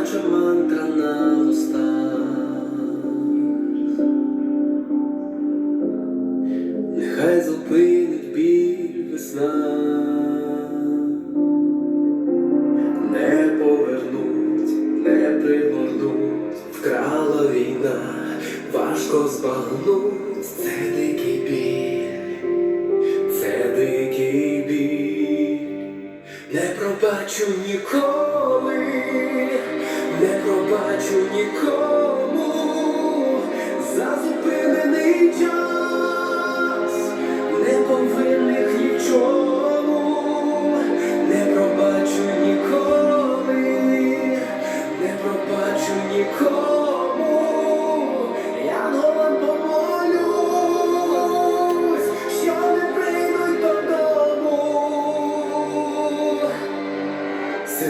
наче мантра на устах. Нехай зупинить біль весна, не повернуть, не пригорнуть, вкрала війна, важко збагнуть, це дикий біль, це дикий біль, не пробачу ніколи, не пробачу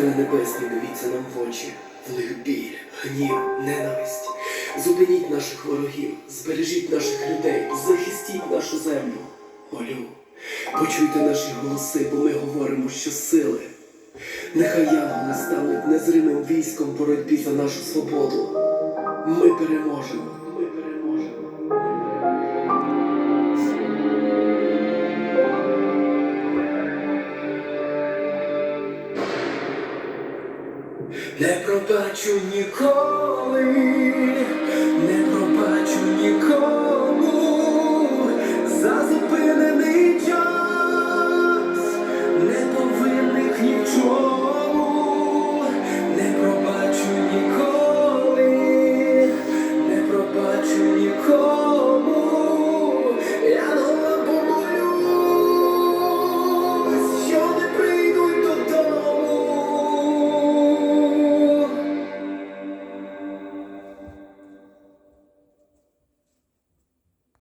Сили небесні, дивіться нам в очі, в них біль, гнів, ненависть. Зупиніть наших ворогів, збережіть наших людей, захистіть нашу землю. Молю, почуйте наші голоси, бо ми говоримо, що сили. Нехай янголи стануть незримим військом боротьбі за нашу свободу. Ми переможемо. Не пробачу ніколи, не пробачу